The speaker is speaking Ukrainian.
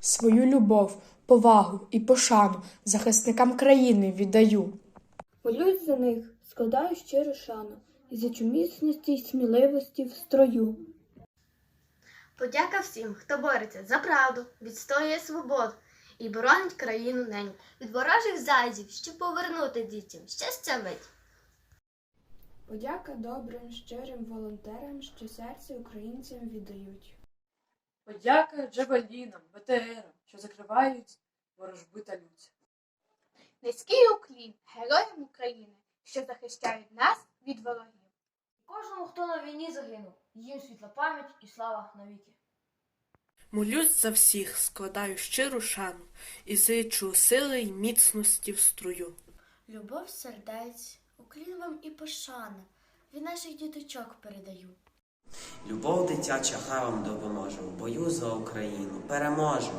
свою любов, повагу і пошану захисникам країни віддаю. Молюсь за них, складаю щиру шану і за чумісності й сміливості в строю. Подяка всім, хто бореться за правду, відстоює свободу і боронить країну неньку. Від ворожих зайців, щоб повернути дітям щастя мить. Подяка добрим, щирим волонтерам, що серце українцям віддають. Подяка джавелінам, БТРам, що закривають ворожби та лють. Низький уклін героям України, що захищають нас від ворогів. Кожному, хто на війні загинув, їм світла пам'ять і слава навіки. Молюсь за всіх, складаю щиру шану і зичу сили й міцності в струю. Любов сердець, уклін вам і пошана, від наших діточок передаю. Любов дитяча хай вам допоможе, в бою за Україну переможе.